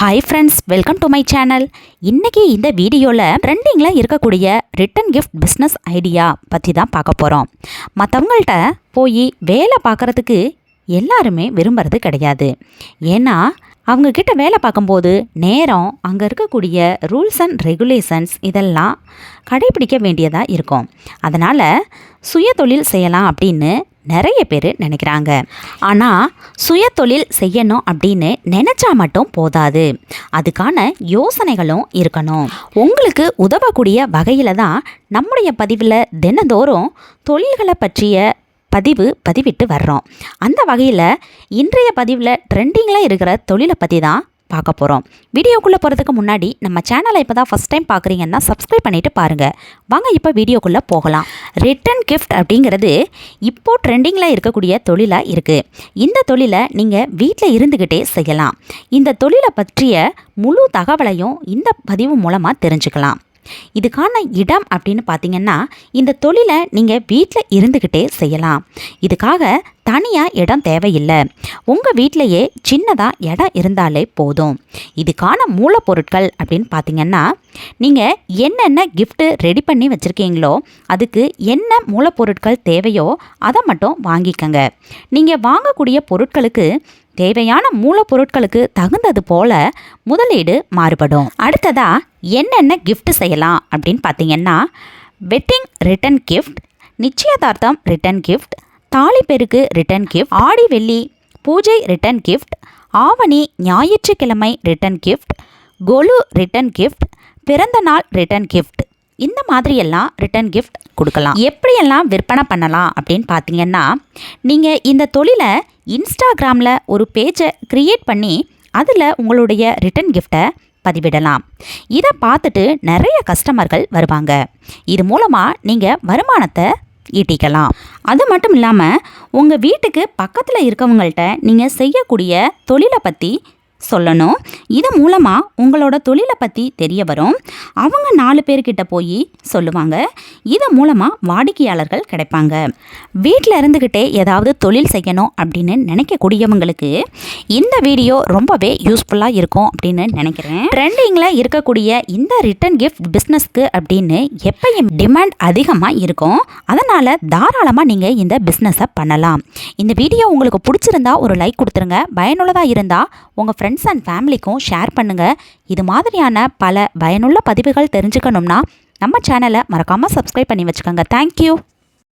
Hi friends welcome to my channel இன்றைக்கி இந்த வீடியோவில் ட்ரெண்டிங்கில் இருக்கக்கூடிய ரிட்டன் கிஃப்ட் பிஸ்னஸ் ஐடியா பற்றி தான் பார்க்க போகிறோம் மற்றவங்கள்ட்ட போய் வேலை பார்க்குறதுக்கு எல்லாருமே விரும்புறது கிடையாது. ஏன்னா அவங்கக்கிட்ட வேலை பார்க்கும்போது நேரம் அங்கே இருக்கக்கூடிய ரூல்ஸ் அண்ட் ரெகுலேஷன்ஸ் இதெல்லாம் கடைபிடிக்க வேண்டியதாக இருக்கும். அதனால் சுய தொழில் செய்யலாம் அப்படின்னு நிறைய பேர் நினைக்கிறாங்க. ஆனால் சுய தொழில் செய்யணும் அப்படின்னு நினச்சா மட்டும் போதாது. அதுக்கான யோசனைகளும் இருக்கணும். உங்களுக்கு உதவக்கூடிய வகையில் தான் நம்முடைய பதிவில் தினந்தோறும் தொழில்களை பற்றிய பதிவு பதிவிட்டு வர்றோம். அந்த வகையில் இன்றைய பதிவில் ட்ரெண்டிங்கில் இருக்கிற தொழிலை பற்றி தான் பார்க்க போகிறோம் வீடியோக்குள்ளே போகிறதுக்கு முன்னாடி நம்ம சேனலை இப்போ தான் ஃபஸ்ட் டைம் பார்க்குறீங்கன்னா சப்ஸ்கிரைப் பண்ணிவிட்டு பாருங்கள் வாங்க இப்போ வீடியோக்குள்ளே போகலாம். ரிட்டன் கிஃப்ட் அப்படிங்கிறது இப்போது ட்ரெண்டிங்கில் இருக்கக்கூடிய தொழிலாக இருக்குது இந்த தொழிலை நீங்கள் வீட்டில் இருந்துக்கிட்டே செய்யலாம். இந்த தொழிலை பற்றிய முழு தகவலையும் இந்த பதிவு மூலமாக தெரிஞ்சுக்கலாம். இதுக்கான இடம் அப்படின்னு பார்த்தீங்கன்னா இந்த தொழிலை நீங்கள் வீட்டில் இருந்துக்கிட்டே செய்யலாம். இதுக்காக தனியாக இடம் தேவையில்லை. உங்கள் வீட்டிலையே சின்னதாக இடம் இருந்தாலே போதும். இதுக்கான மூலப்பொருட்கள் அப்படின்னு பார்த்தீங்கன்னா நீங்கள் என்னென்ன கிஃப்ட்டு ரெடி பண்ணி வச்சுருக்கீங்களோ அதுக்கு என்ன மூலப்பொருட்கள் தேவையோ அதை மட்டும் வாங்கிக்கங்க. நீங்கள் வாங்கக்கூடிய பொருட்களுக்கு தேவையான மூலப்பொருட்களுக்கு தகுந்தது போல முதலீடு மாறுபடும். அடுத்ததாக என்னென்ன கிஃப்ட் செய்யலாம் அப்படின்னு பார்த்தீங்கன்னா வெட்டிங் ரிட்டன் கிஃப்ட் நிச்சயதார்த்தம் ரிட்டன் கிஃப்ட் தாலிப்பெருக்கு ரிட்டன் கிஃப்ட் ஆடி வெள்ளி பூஜை ரிட்டன் கிஃப்ட் ஆவணி ஞாயிற்றுக்கிழமை return gift Golu return gift பிறந்த நாள் ரிட்டன் கிஃப்ட் இந்த மாதிரியெல்லாம் ரிட்டன் கிஃப்ட் கொடுக்கலாம். எப்படியெல்லாம் விற்பனை பண்ணலாம் அப்படின்னு பார்த்தீங்கன்னா நீங்கள் இந்த தொழிலை இன்ஸ்டாகிராமில் ஒரு பேஜை க்ரியேட் பண்ணி அதில் உங்களுடைய ரிட்டன் கிஃப்டை பதிவிடலாம். இதை பார்த்துட்டு நிறைய கஸ்டமர்கள் வருவாங்க. இது மூலமாக நீங்கள் வருமானத்தை ஈட்டிக்கலாம். அது மட்டும் இல்லாமல் உங்கள் வீட்டுக்கு பக்கத்தில் இருக்கவங்கள்ட்ட நீங்கள் செய்யக்கூடிய தொழிலை பற்றி சொல்லணும். இது மூலமாக உங்களோட தொழிலை பற்றி தெரிய வரும். அவங்க நாலு பேர்கிட்ட போய் சொல்லுவாங்க. இது மூலமாக வாடிக்கையாளர்கள் கிடைப்பாங்க. வீட்டில் இருந்துக்கிட்டே ஏதாவது தொழில் செய்யணும் அப்படின்னு நினைக்கக்கூடியவங்களுக்கு இந்த வீடியோ ரொம்பவே யூஸ்ஃபுல்லாக இருக்கும் அப்படின்னு நினைக்கிறேன். ட்ரெண்டிங்கில் இருக்கக்கூடிய இந்த ரிட்டன் கிஃப்ட் பிஸ்னஸ்க்கு அப்படின்னு எப்பயும் டிமாண்ட் அதிகமாக இருக்கும். அதனால் தாராளமாக நீங்கள் இந்த பிஸ்னஸை பண்ணலாம். இந்த வீடியோ உங்களுக்கு பிடிச்சிருந்தா ஒரு லைக் கொடுத்துருங்க. பயனுள்ளதாக இருந்தால் உங்கள் ஃப்ரெண்ட் ஃப்ரெண்ட்ஸ் அண்ட் ஃபேமிலிக்கும் ஷேர் பண்ணுங்கள் இது மாதிரியான பல பயனுள்ள பதிவுகள் தெரிஞ்சுக்கணும்னா நம்ம சேனலை மறக்காமல் சப்ஸ்கிரைப் பண்ணி வச்சுக்கோங்க. தேங்க்யூ